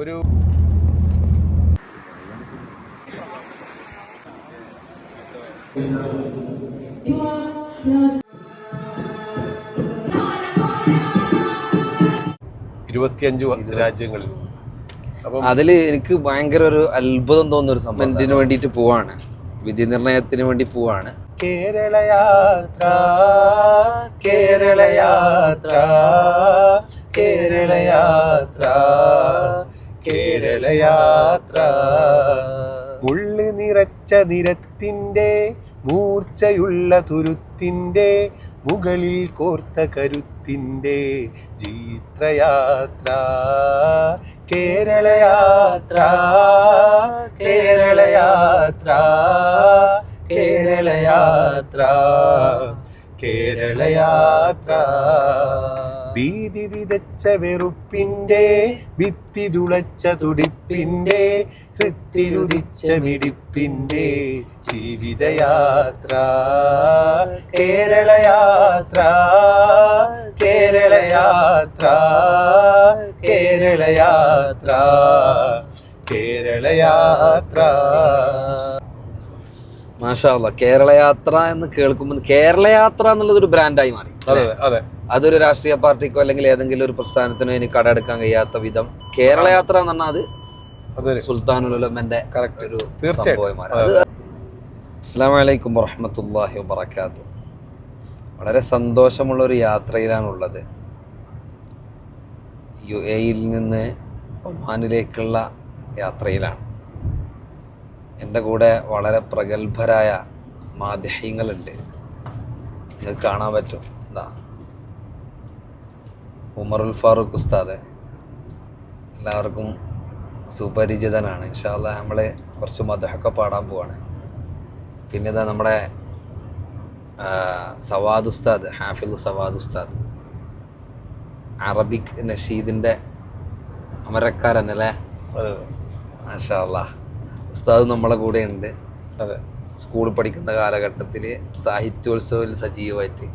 ഒരു ഇരുപത്തിയഞ്ച് രാജ്യങ്ങളിൽ. അപ്പം അതിൽ എനിക്ക് ഭയങ്കര ഒരു അത്ഭുതം തോന്നുന്ന ഒരു സംഭവം ഇതിന് വേണ്ടിയിട്ട് പോവാണ്? വിധി നിർണയത്തിന് വേണ്ടി പോവാണ്. കേരളയാത്ര കേരളയാത്ര. കേരളയാത്ര കേരളയാത്ര ഉള്ളി നിറച്ച നിരത്തിന്റെ മൂർച്ചയുള്ള തുരുത്തിന്റെ മുകളിൽ കോർത്ത കരുത്തിന്റെ ജീത്രയാത്ര. കേരളയാത്ര കേരളയാത്ര കേരളയാത്ര കേരളയാത്ര ഭീതി വിതച്ച വെറുപ്പിന്റെ ഭിത്തി തുളച്ച തുടിപ്പിന്റെ ഹൃത്തിരുതിച്ച മിടിപ്പിന്റെ ജീവിതയാത്ര. കേരളയാത്ര കേരളയാത്ര കേരളയാത്ര കേരളയാത്ര. മാഷാല്ല കേരളയാത്ര എന്ന് കേൾക്കുമ്പോൾ കേരള യാത്ര എന്നുള്ളത് ഒരു ബ്രാൻഡായി മാറി. അതെ അതെ അതൊരു രാഷ്ട്രീയ പാർട്ടിക്കോ അല്ലെങ്കിൽ ഏതെങ്കിലും ഒരു പ്രസ്ഥാനത്തിനോ ഇനി കടമെടുക്കാൻ കഴിയാത്ത വിധം കേരള യാത്ര എന്ന് പറഞ്ഞാൽ അത് സുൽത്താനുലമന്റെ. ഒരു അസ്സാം വലൈക്കും വറഹമത്തല്ലാഹി വബർക്കാത്തു വളരെ സന്തോഷമുള്ള ഒരു യാത്രയിലാണുള്ളത്. യു എയിൽ നിന്ന് ഒമാനിലേക്കുള്ള യാത്രയിലാണ്. എന്റെ കൂടെ വളരെ പ്രഗത്ഭരായ മാധ്യങ്ങളുണ്ട് നിങ്ങൾക്ക് കാണാൻ പറ്റും. എന്താ ഉമറുൽ ഫാറൂഖ് ഉസ്താദ്. എല്ലാവർക്കും സുപരിചിതനാണ്. ഇൻഷാല്ല നമ്മൾ കുറച്ച് മധുഹൊക്കെ പാടാൻ പോവാണ്. പിന്നെ ഇതാ നമ്മുടെ സവാദ് ഉസ്താദ് ഹാഫിൽ സവാദ് ഉസ്താദ്. അറബിക് നഷീദിന്റെ അമരക്കാരനല്ലേ? മാഷാ അല്ലാ ഉസ്താദ് നമ്മളെ കൂടെ ഉണ്ട് അതെ. സ്കൂളിൽ പഠിക്കുന്ന കാലഘട്ടത്തിൽ സാഹിത്യോത്സവത്തിൽ സജീവമായിട്ട്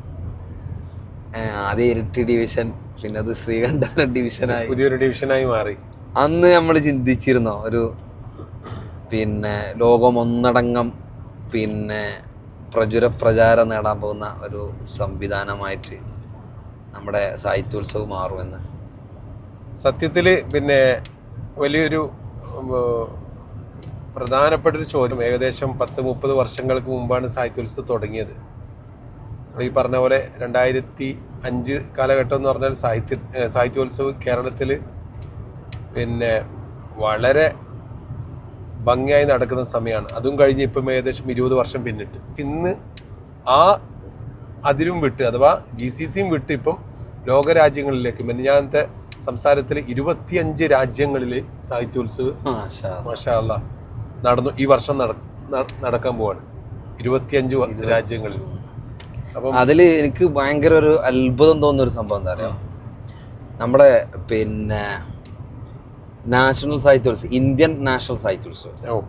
ആദ്യം ഇരട്ടി ഡിവിഷൻ പിന്നെ അത് ശ്രീകണ്ഠന ഡിവിഷനായി പുതിയൊരു ഡിവിഷനായി മാറി. അന്ന് നമ്മൾ ചിന്തിച്ചിരുന്നോ ഒരു പിന്നെ ലോകം ഒന്നടങ്കം പിന്നെ പ്രചുര പ്രചാരം നേടാൻ പോകുന്ന ഒരു സംവിധാനമായിട്ട് നമ്മുടെ സാഹിത്യോത്സവം മാറുമെന്ന്. സത്യത്തിൽ പിന്നെ വലിയൊരു ഉം, പ്രധാനപ്പെട്ട ഒരു ചോദ്യം ഏകദേശം പത്ത് മുപ്പത് വർഷങ്ങൾക്ക് മുമ്പാണ് സാഹിത്യോത്സവം തുടങ്ങിയത്. ഈ പറഞ്ഞ പോലെ രണ്ടായിരത്തി അഞ്ച് കാലഘട്ടം എന്ന് പറഞ്ഞാൽ സാഹിത്യ സാഹിത്യോത്സവ് കേരളത്തിൽ പിന്നെ വളരെ ഭംഗിയായി നടക്കുന്ന സമയമാണ്. അതും കഴിഞ്ഞ് ഇപ്പം ഏകദേശം ഇരുപത് വർഷം പിന്നിട്ട്. ഇന്ന് ആ അതിരും വിട്ട് അഥവാ ജി സി സിയും വിട്ട് ഇപ്പം ലോകരാജ്യങ്ങളിലേക്ക് മിനിഞ്ഞാനത്തെ സംസാരത്തിൽ ഇരുപത്തിയഞ്ച് രാജ്യങ്ങളിൽ സാഹിത്യോത്സവ് മാഷാ അല്ലാ. നടന്നു ഈ വർഷം നടക്കാൻ പോവാണ്. ഇരുപത്തിയഞ്ച് രാജ്യങ്ങളിൽ. അപ്പം അതിൽ എനിക്ക് ഭയങ്കര ഒരു അത്ഭുതം തോന്നുന്ന ഒരു സംഭവം എന്താ പറയുക നമ്മുടെ പിന്നെ നാഷണൽ സാഹിത്യോത്സവം ഇന്ത്യൻ നാഷണൽ സാഹിത്യോത്സവം. ഓ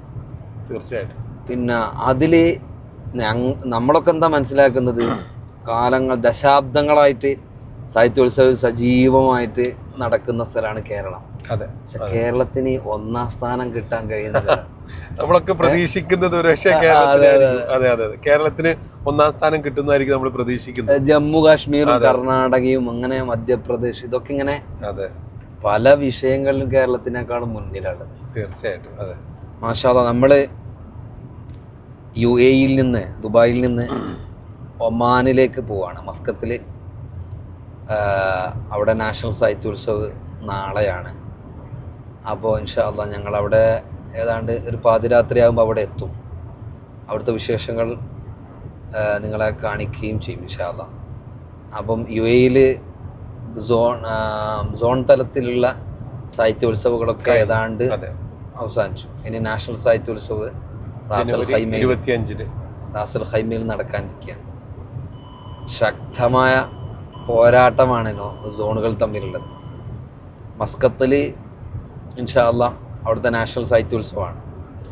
തീർച്ചയായിട്ടും. പിന്നെ അതിൽ നമ്മളൊക്കെ എന്താ മനസ്സിലാക്കുന്നത്? കാലങ്ങൾ ദശാബ്ദങ്ങളായിട്ട് സാഹിത്യോത്സവം സജീവമായിട്ട് നടക്കുന്ന സ്ഥലമാണ് കേരളം. അതെ പക്ഷെ കേരളത്തിന് ഒന്നാം സ്ഥാനം കിട്ടാൻ കഴിയുന്നില്ല നമ്മളൊക്കെ പ്രതീക്ഷിക്കുന്നത് ഒരു പക്ഷേ കേരളത്തിലായിരിക്കും. അതെ അതെ. കേരളത്തിന് ഒന്നാം സ്ഥാനം കിട്ടുന്നതായിരിക്കും നമ്മൾ പ്രതീക്ഷിക്കുന്നത്. ജമ്മു കാശ്മീരും കർണാടകയും അങ്ങനെ മധ്യപ്രദേശ് ഇതൊക്കെ ഇങ്ങനെ അതെ. പല വിഷയങ്ങളിലും കേരളത്തിനേക്കാളും മുന്നിലാണ് തീർച്ചയായിട്ടും അതെ. മാഷാദ നമ്മൾ യു എയിൽ നിന്ന് ദുബായിൽ നിന്ന് ഒമാനിലേക്ക് പോവാണ്. മസ്കത്തിൽ അവിടെ നാഷണൽ സാഹിത്യോത്സവ് നാളെയാണ്. അപ്പോൾ ഇൻഷാല്ല ഞങ്ങളവിടെ ഏതാണ്ട് ഒരു പാതിരാത്രി ആകുമ്പോൾ അവിടെ എത്തും. അവിടുത്തെ വിശേഷങ്ങൾ നിങ്ങളെ കാണിക്കുകയും ചെയ്യും ഇൻഷാല്ല അപ്പം യു എയിൽ സോൺ സോൺ തലത്തിലുള്ള സാഹിത്യോത്സവങ്ങളൊക്കെ ഏതാണ്ട് അവസാനിച്ചു. ഇനി നാഷണൽ സാഹിത്യോത്സവ് റാസൽ ഹൈമയിൽ ഇരുപത്തിയഞ്ചിന്. റാസൽ ഹൈമയിൽ നടക്കാനിരിക്കുകയാണ്. ശക്തമായ പോരാട്ടമാണല്ലോ സോണുകൾ തമ്മിലുള്ളത്. മസ്കത്തിൽ ഇൻഷാല്ല അവിടുത്തെ നാഷണൽ സാഹിത്യോത്സവമാണ്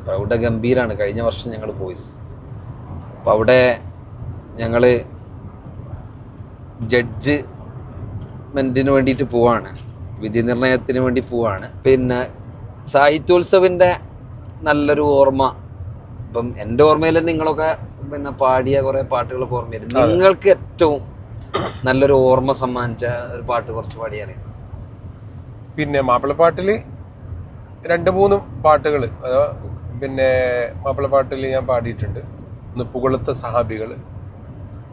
പ്രൗഢഗംഭീരാണ് കഴിഞ്ഞ വർഷം ഞങ്ങൾ പോയത്. അപ്പോൾ അവിടെ ഞങ്ങൾ ജഡ്ജ്മെന്റിന് വേണ്ടിയിട്ട് പോവാണ്. വിധി നിർണയത്തിന് വേണ്ടി പോവാണ്. പിന്നെ സാഹിത്യോത്സവിന്റെ നല്ലൊരു ഓർമ്മ. ഇപ്പം എന്റെ ഓർമ്മയിൽ നിങ്ങളൊക്കെ പിന്നെ പാടിയ കുറേ പാട്ടുകളൊക്കെ വരും നിങ്ങൾക്ക് ഏറ്റവും നല്ലൊരു ഓർമ്മ സമ്മാനിച്ച ഒരു പാട്ട് കുറച്ച് പാടിയാലേ. പിന്നെ മാപ്പിളപ്പാട്ടിൽ രണ്ട് മൂന്ന് പാട്ടുകൾ പിന്നെ മാപ്പിളപ്പാട്ടിൽ ഞാൻ പാടിയിട്ടുണ്ട്. ഒന്ന് പുകളുത്ത സഹാബികൾ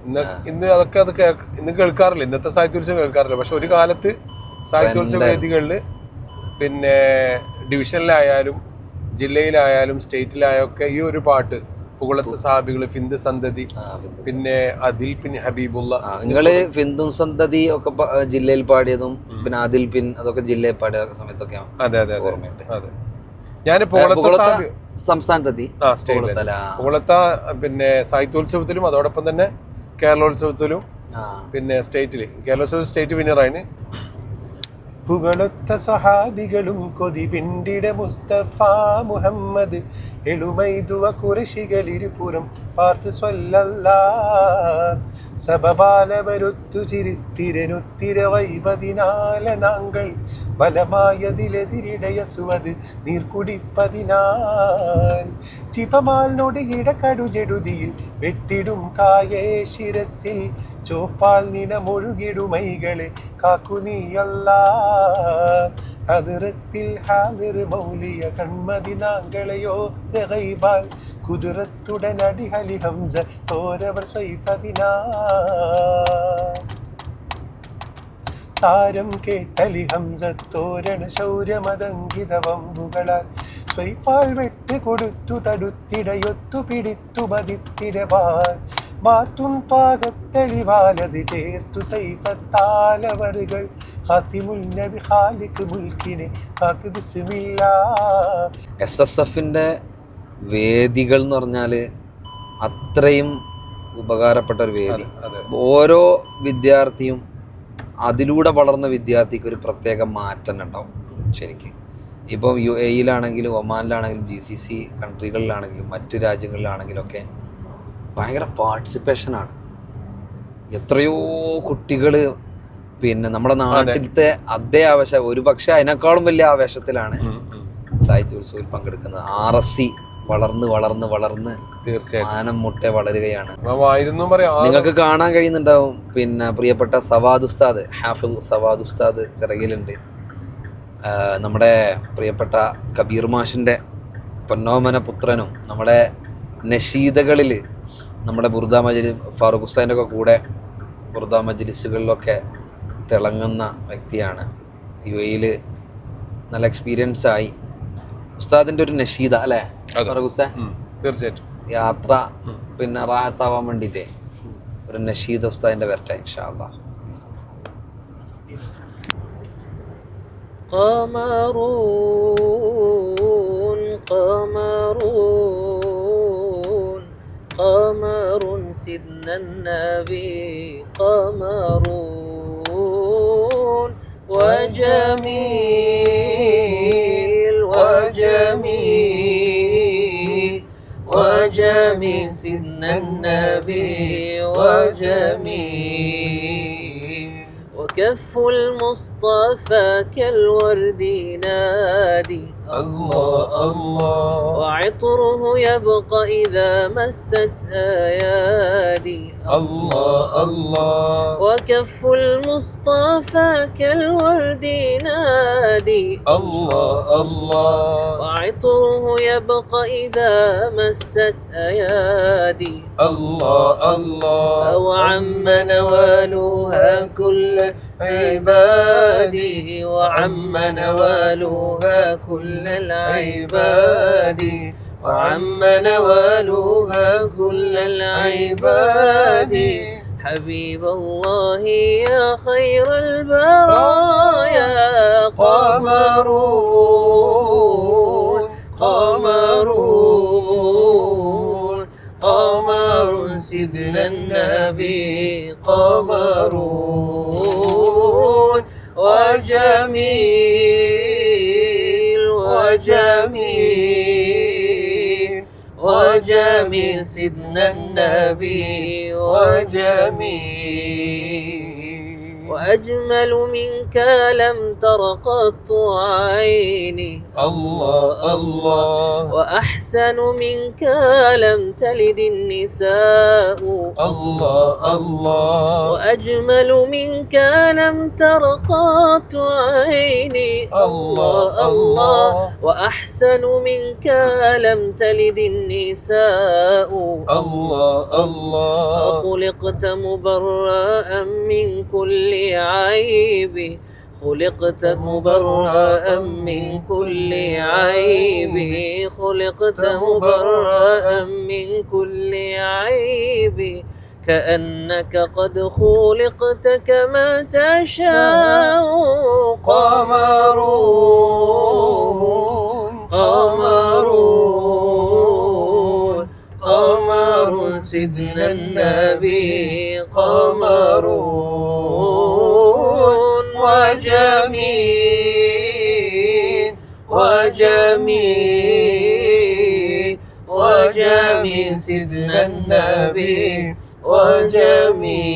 ഇന്ന് ഇന്ന് അതൊക്കെ അത് ഇന്ന് കേൾക്കാറില്ല. ഇന്നത്തെ സാഹിത്യോത്സവം കേൾക്കാറില്ല. പക്ഷെ ഒരു കാലത്ത് സാഹിത്യോത്സവ വേദികളിൽ പിന്നെ ഡിവിഷനിലായാലും ജില്ലയിലായാലും സ്റ്റേറ്റിലായൊക്കെ ഒക്കെ ഈ ഒരു പാട്ട് പുകളത്ത സഹാബികൾ ഫിന്ദ് സന്തതി പിന്നെ- അതിൽ പിന്നെ ഹബീബുള്ള. നിങ്ങൾ ഫിന്ദും സന്തതി ഒക്കെ ജില്ലയിൽ പാടിയതും പിന്നെ അതിൽ പിൻ അതൊക്കെ ജില്ലയിൽ പാടിയ സമയത്തൊക്കെ അതെ അതെ അതെ. ഓർമ്മയുണ്ട്. അതെ. ഞാൻ പുകളത്ത സംസ്ഥാനത്തെത്തി പുകളത്ത പിന്നെ സാഹിത്യോത്സവത്തിലും അതോടൊപ്പം തന്നെ കേരളോത്സവത്തിലും പിന്നെ സ്റ്റേറ്റിൽ. കേരളോത്സവം സ്റ്റേറ്റ് വിന്നറാണ് പുകളൊത്ത സഹാബികളും കൊതി പിണ്ടിട മുസ്തഫ മുഹമ്മദ് എളുമൈതുവ കുറശികളിരുപുറം പാർത്ത് സ്വല്ലല്ലാ. സബബാലവരൊത്തു ചിരിത്തിരനുത്തിര വൈപതിനാല നാങ്കൾ ബലമായതിലെതിരിടയസുവത് നീർക്കുടിപ്പതിനാൽ. ചിപമാൽ നൊടിയിട കടുജെടുതിയിൽ വെട്ടിടും കായേ ശിരസിൽ ചോപ്പാൽ നിടമൊഴുകിടുമൈകളെ കാക്കുനീയല്ല അതിറത്തിൽ ഹാലിർ മൗലിയ കൺമതി നാങ്കളെയോ രഹൈബാൽ കുതിരത്തുടനടി അടിഹലി ഹംസ തോരവർ സ്വൈഫതിനാ. സാരം കേട്ടലി ഹംസത്തോരണ ശൗര്യമതങ്കിത വമ്പുകളാൽ സ്വൈഫാൽ വെട്ട് കൊടുത്തു തടുത്തിടയൊത്തു പിടിത്തു മതിത്തിടവാൻ മാർത്തും ത്വാകത്തെളിവാലത് ചേർത്തു സൈഫത്താലവറുകൾ. മുൽക്കിനെ ബിസ്മില്ല. എസ് എസ് എഫിന്റെ വേദികൾ എന്ന് പറഞ്ഞാൽ അത്രയും ഉപകാരപ്പെട്ട ഒരു വേദി. ഓരോ വിദ്യാർത്ഥിയും അതിലൂടെ വളർന്ന വിദ്യാർത്ഥിക്ക് ഒരു പ്രത്യേക മാറ്റം ഉണ്ടാവും ശരിക്ക്. ഇപ്പം യു എയിലാണെങ്കിലും ഒമാനിലാണെങ്കിലും ജി സി സി കൺട്രികളിലാണെങ്കിലും മറ്റ് രാജ്യങ്ങളിലാണെങ്കിലും ഒക്കെ ഭയങ്കര പാർട്ടിസിപ്പേഷനാണ് എത്രയോ കുട്ടികൾ പിന്നെ നമ്മുടെ നാട്ടിലത്തെ അതേ ആവേശം ഒരു പക്ഷെ അതിനേക്കാളും വലിയ ആവേശത്തിലാണ്. സാഹിത്യോത്സവത്തിൽ പങ്കെടുക്കുന്നത്. ആർ എസ് സി വളർന്ന് വളർന്ന് വളർന്ന് തീർച്ചയായും മുട്ട മുട്ടെ വളരുകയാണ്. നിങ്ങൾക്ക് കാണാൻ കഴിയുന്നുണ്ടാവും. പിന്നെ പ്രിയപ്പെട്ട സവാദ് ഉസ്താദ് ഹാഫിൽ സവാദ് ഉസ്താദ് പിറകിലുണ്ട്. നമ്മുടെ പ്രിയപ്പെട്ട കബീർ മാഷിന്റെ പൊന്നോമന പുത്രനും നമ്മുടെ നഷീദകളിൽ നമ്മുടെ ബുർദ മജലി ഫാറൂഖ് ഉസ്താദിൻ്റെ ഒക്കെ കൂടെ ബുർദ മജ്ലിസുകളിലൊക്കെ തിളങ്ങുന്ന വ്യക്തിയാണ് യു എയിൽ നല്ല എക്സ്പീരിയൻസ് ആയി ഉസ്താദിൻ്റെ ഒരു നഷീദ അല്ലേ അതെ. ഫാറൂഖ് ഉസ്താദ് ഉം, തീർച്ചയായിട്ടും യാത്ര പിന്നെ റാഹത്താവാൻ വേണ്ടിയിട്ടേ ഒരു നഷീദ് ഉസ്താദിന്റെ വരട്ടെ ഇൻഷാ അല്ലാ قمرون سيدنا النبي قمرون وجميل وجميل وجميل سيدنا النبي وجميل وكف المصطفى كالورد ينادي الله الله. وعطره يبقى إذا مست أيادي. الله الله. وكف المصطفى كالورد ينادي الله الله. وعطره يبقى إذا مست أيادي. الله الله. أو عم نوالها كل عبادي. وعم نوالها كل العباد وعم نوالها كل العباد. حبيب الله يا خير البرايا. قمرون قمرون قمر سيدنا النبي. قمرون وجميل سيدنا النبي وجميل وأجمل منك لم ترقت عيني. الله الله. وأحسن منك لم تلد النساء. الله الله. وأجمل منك لم ترقت عيني. الله الله وأحسن منك لم تلد النساء. الله الله. خلقت مبرأ من كل عيب. خلقت مبرأ من كل عيب. خلقت مبرأ من كل عيب. كأنك قد خلقت كما تشاء. قمرون قمرون قمر سيدنا النبي وجميل وجميل سيدنا النبي وجميل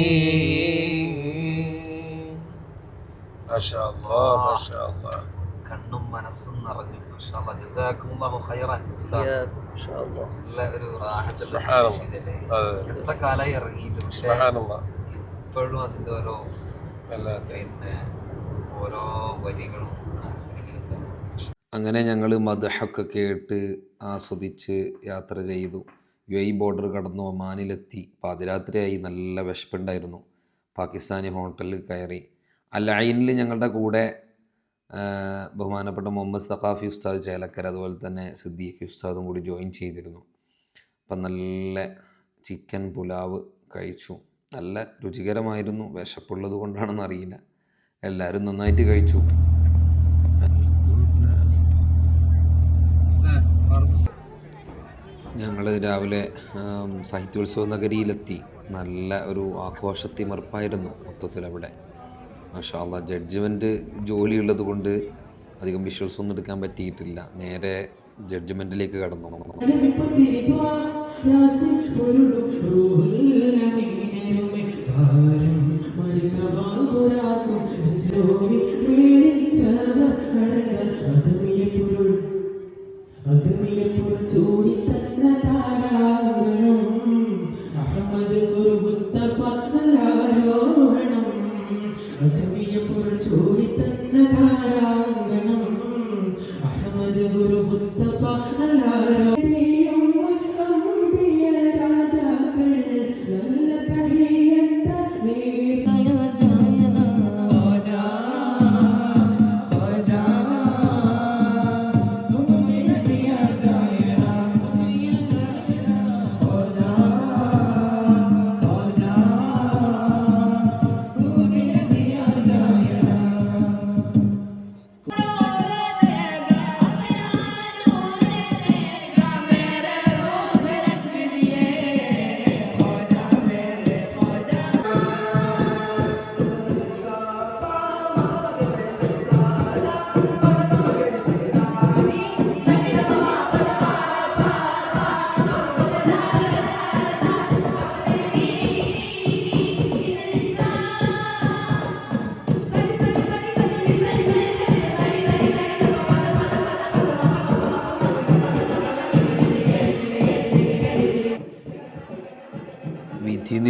ما شاء الله ما شاء الله കണ്ണും മനസ്സും നിറഞ്ഞു മാഷാ അല്ലാ. ജസാക്കുമുല്ലാഹു ഖൈറൻ ഉസ്താദ്. إياكم إن شاء الله നല്ല ഒരു റാഹത്തുള്ള സുബ്ഹാനല്ലാഹ്. ഹാഷിദല്ലേ. അതെ എത്ര കാലായി ഇറങ്ങിയിട്ട് പക്ഷേ سبحان الله ഇപ്പോഴും അതിന്റെ ഓരോ വല്ലാത്ത പിന്നെ ഓരോ വരികളും മനസ്സിലിങ്ങനെ തരും. അങ്ങനെ ഞങ്ങൾ മദഹൊക്കെ കേട്ട് ആസ്വദിച്ച് യാത്ര ചെയ്തു. യു എ ബോർഡർ കടന്നു ഒമാനിലെത്തി. പാതിരാത്രിയായി നല്ല വിശപ്പുണ്ടായിരുന്നു. പാകിസ്ഥാനി ഹോട്ടലിൽ കയറി. അൽ ഞങ്ങളുടെ കൂടെ ബഹുമാനപ്പെട്ട മുഹമ്മദ് സഖാഫി ഉസ്താദ് ചേലക്കർ അതുപോലെ തന്നെ സിദ്ദീഖ് ഉസ്താദും കൂടി ജോയിൻ ചെയ്തിരുന്നു. അപ്പം നല്ല ചിക്കൻ പുലാവ് കഴിച്ചു. നല്ല രുചികരമായിരുന്നു. വിശപ്പുള്ളത് കൊണ്ടാണെന്ന് അറിയില്ല എല്ലാവരും നന്നായിട്ട് കഴിച്ചു. ഞങ്ങൾ രാവിലെ സാഹിത്യോത്സവ നഗരിയിലെത്തി. നല്ല ഒരു ആഘോഷത്തിമർപ്പായിരുന്നു മൊത്തത്തിൽ അവിടെ. മാഷാല്ല ജഡ്ജ്മെന്റ് ജോലിയുള്ളത് കൊണ്ട് അധികം വിഷ്വൽസ് ഒന്നും എടുക്കാൻ പറ്റിയിട്ടില്ല. നേരെ ജഡ്ജ്മെന്റിലേക്ക് കടന്നു ചൂടി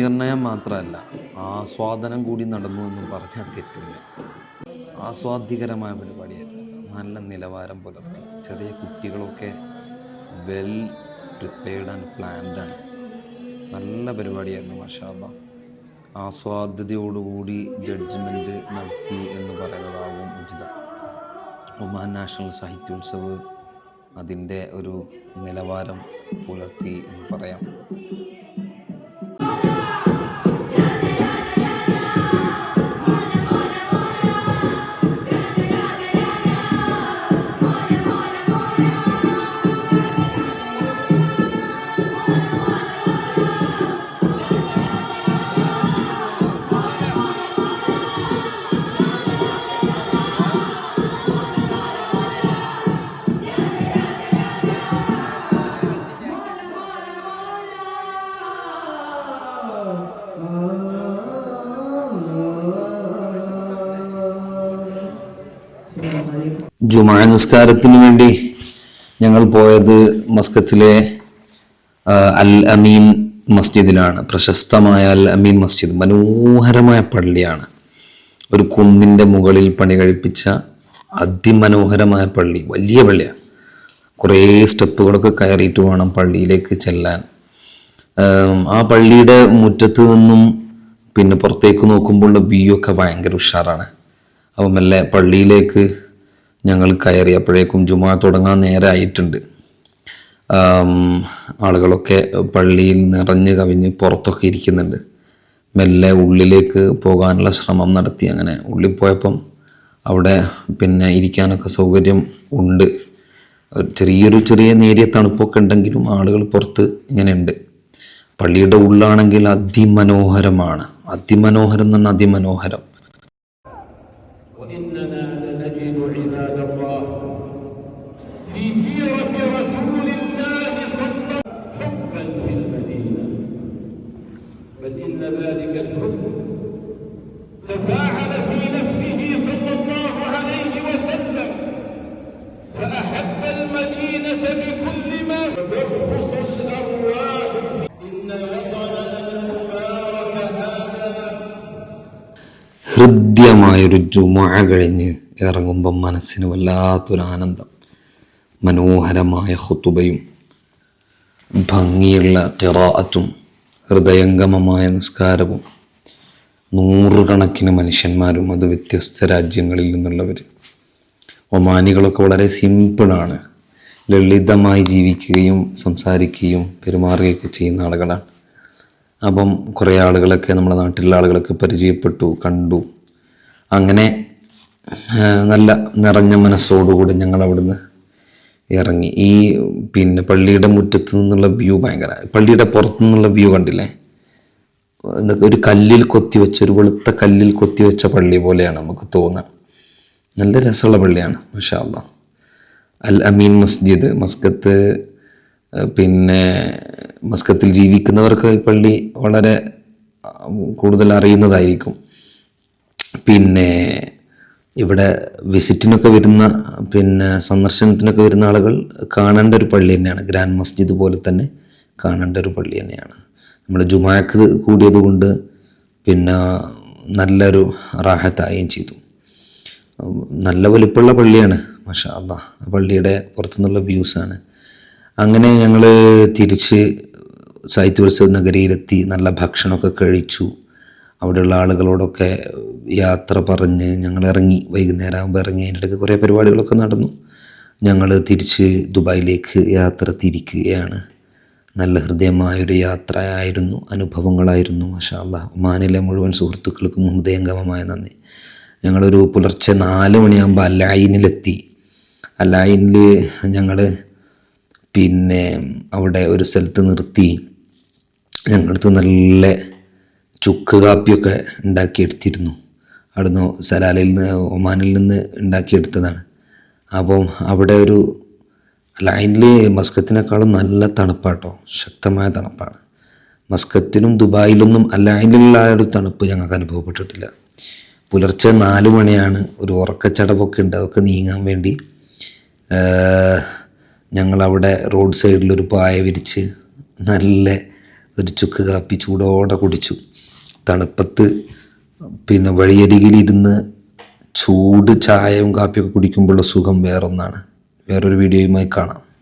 നിർണയം മാത്രമല്ല ആസ്വാദനം കൂടി നടന്നു എന്ന് പറഞ്ഞാൽ തെറ്റില്ല. ആസ്വാദ്യകരമായ പരിപാടിയായിരുന്നു. നല്ല നിലവാരം പുലർത്തി. ചെറിയ കുട്ടികളൊക്കെ വെൽ പ്രിപ്പയർഡ് ആൻഡ് പ്ലാൻഡ് ആണ്. നല്ല പരിപാടിയായിരുന്നു മഷാബ ആസ്വാദ്യതയോടുകൂടി ജഡ്ജ്മെന്റ് നടത്തി എന്ന് പറയുന്നതാകും ഉചിതം. ഒമാൻ നാഷണൽ സാഹിത്യോത്സവ് അതിന്റെ ഒരു നിലവാരം പുലർത്തി എന്ന് പറയാം. ജുമാ നിസ്കാരത്തിന് വേണ്ടി ഞങ്ങൾ പോയത് മസ്കത്തിലെ അൽ അമീൻ മസ്ജിദിലാണ്. പ്രശസ്തമായ അൽ അമീൻ മസ്ജിദ്. മനോഹരമായ പള്ളിയാണ്. ഒരു കുന്നിന്റെ മുകളിൽ പണി കഴിപ്പിച്ച അതിമനോഹരമായ പള്ളി. വലിയ പള്ളിയാണ്. കുറേ സ്റ്റെപ്പുകളൊക്കെ കയറിയിട്ട് വേണം പള്ളിയിലേക്ക് ചെല്ലാൻ. ആ പള്ളിയുടെ മുറ്റത്ത് നിന്നും പിന്നെ പുറത്തേക്ക് നോക്കുമ്പോഴുള്ള വ്യൂ ഒക്കെ ഭയങ്കര ഉഷാറാണ്. അപ്പം മെല്ലെ പള്ളിയിലേക്ക് ഞങ്ങൾ കയറിയപ്പോഴേക്കും ജുമാ തുടങ്ങാൻ നേരമായിട്ടുണ്ട് ആളുകളൊക്കെ പള്ളിയിൽ നിറഞ്ഞ് കവിഞ്ഞ് പുറത്തൊക്കെ ഇരിക്കുന്നുണ്ട്. മെല്ലെ ഉള്ളിലേക്ക് പോകാനുള്ള ശ്രമം നടത്തി. അങ്ങനെ ഉള്ളിൽ പോയപ്പം അവിടെ പിന്നെ ഇരിക്കാനൊക്കെ സൗകര്യം ഉണ്ട്. ചെറിയൊരു ചെറിയ നേരിയ തണുപ്പൊക്കെ ഉണ്ടെങ്കിലും ആളുകൾ പുറത്ത് ഇങ്ങനെയുണ്ട്. പള്ളിയുടെ ഉള്ളാണെങ്കിൽ അതിമനോഹരമാണ്. അതിമനോഹരം എന്ന് പറഞ്ഞാൽ അതിമനോഹരം. ذلك الحب تفاعل في نفسه صلى الله عليه وسلم فأحب المدينة بكل ما وترخص الأرواح في إن وطننا المبارك هذا ഹൃദ്യമായൊരു ജുമാ കഴിഞ്ഞ് ഇറങ്ങുമ്പം മനസ്സിന് വല്ലാത്തൊരു ആനന്ദം മനോഹരമായ ഹുത്തുബയും ഭംഗിയുള്ള ഖിറാഅത്തും ഹൃദയംഗമമായ നിസ്കാരവും നൂറുകണക്കിന് മനുഷ്യന്മാരും അത് വ്യത്യസ്ത രാജ്യങ്ങളിൽ നിന്നുള്ളവർ. ഒമാനികളൊക്കെ വളരെ സിമ്പിളാണ്. ലളിതമായി ജീവിക്കുകയും സംസാരിക്കുകയും പെരുമാറുകയൊക്കെ ചെയ്യുന്ന ആളുകളാണ്. അപ്പം കുറേ ആളുകളൊക്കെ നമ്മുടെ നാട്ടിലുള്ള ആളുകളൊക്കെ പരിചയപ്പെട്ടു കണ്ടു. അങ്ങനെ നല്ല നിറഞ്ഞ മനസ്സോടുകൂടി ഞങ്ങൾ അവിടുന്ന് ഇറങ്ങി. ഈ പിന്നെ പള്ളിയുടെ മുറ്റത്ത് നിന്നുള്ള വ്യൂ ഭയങ്കര. പള്ളിയുടെ പുറത്തു നിന്നുള്ള വ്യൂ കണ്ടില്ലേ? ഒരു കല്ലിൽ കൊത്തി വെച്ച ഒരു വെളുത്ത കല്ലിൽ കൊത്തി വെച്ച പള്ളി പോലെയാണ് നമുക്ക് തോന്നുക നല്ല രസമുള്ള പള്ളിയാണ് മാഷാ അൽ അമീൻ മസ്ജിദ് മസ്കത്ത് പിന്നെ മസ്കത്തിൽ ജീവിക്കുന്നവർക്ക് ഈ പള്ളി വളരെ കൂടുതൽ അറിയുന്നതായിരിക്കും. പിന്നെ ഇവിടെ വിസിറ്റിനൊക്കെ വരുന്ന പിന്നെ സന്ദർശനത്തിനൊക്കെ വരുന്ന ആളുകൾ കാണേണ്ട ഒരു പള്ളി തന്നെയാണ്. ഗ്രാൻഡ് മസ്ജിദ് പോലെ തന്നെ കാണേണ്ട ഒരു പള്ളി തന്നെയാണ്. നമ്മൾ ജുമാക്ക് കൂടിയതുകൊണ്ട് പിന്നെ നല്ലൊരു റാഹത്തായും ചെയ്തു. നല്ല വലിപ്പമുള്ള പള്ളിയാണ് മാഷാ അള്ളാ പള്ളിയുടെ പുറത്തുനിന്നുള്ള വ്യൂസാണ് അങ്ങനെ ഞങ്ങൾ തിരിച്ച് സാഹിത്യോത്സവ നഗരിയിലെത്തി നല്ല ഭക്ഷണമൊക്കെ കഴിച്ചു. അവിടെയുള്ള ആളുകളോടൊക്കെ യാത്ര പറഞ്ഞ് ഞങ്ങൾ ഇറങ്ങി വൈകുന്നേരം ആകുമ്പോൾ ഇറങ്ങി അതിന്റെ ഇടയ്ക്ക് കുറേ പരിപാടികളൊക്കെ നടന്നു. ഞങ്ങൾ തിരിച്ച് ദുബായിലേക്ക് യാത്ര തിരിക്കുകയാണ്. നല്ല ഹൃദയമായൊരു യാത്രയായിരുന്നു അനുഭവങ്ങളായിരുന്നു മാഷാ അല്ലാ ഒമാനിലെ മുഴുവൻ സുഹൃത്തുക്കൾക്കും ഹൃദയംഗമമായ നന്ദി. ഞങ്ങളൊരു പുലർച്ചെ നാല് മണിയാകുമ്പോൾ അല്ലായിനിലെത്തി അല്ലായിനിൽ ഞങ്ങൾ പിന്നെ അവിടെ ഒരു സ്ഥലത്ത് നിർത്തി. ഞങ്ങളടുത്ത് നല്ല ചുക്ക് കാപ്പിയൊക്കെ ഉണ്ടാക്കിയെടുത്തിരുന്നു. അവിടുന്ന് സലാലയിൽ നിന്ന് ഒമാനിൽ നിന്ന് ഉണ്ടാക്കിയെടുത്തതാണ്. അപ്പം അവിടെ ഒരു ലൈനിൽ മസ്കത്തിനേക്കാളും നല്ല തണുപ്പാട്ടോ. ശക്തമായ തണുപ്പാണ്. മസ്കത്തിനും ദുബായിലൊന്നും അലൈനിലുള്ള ഒരു തണുപ്പ് ഞങ്ങൾക്ക് അനുഭവപ്പെട്ടിട്ടില്ല. പുലർച്ചെ നാല് മണിയാണ് ഒരു ഉറക്കച്ചടവൊക്കെ ഉണ്ട്. അതൊക്കെ നീങ്ങാൻ വേണ്ടി ഞങ്ങളവിടെ റോഡ് സൈഡിലൊരു പായ വിരിച്ച് നല്ല ഒരു ചുക്ക് കാപ്പി ചൂടോടെ കുടിച്ചു. തണുപ്പത്ത് പിന്നെ വഴിയരികിലിരുന്ന് ചൂട് ചായയും കാപ്പിയൊക്കെ കുടിക്കുമ്പോഴുള്ള സുഖം വേറൊന്നാണ്. വേറൊരു വീഡിയോയുമായി കാണാം.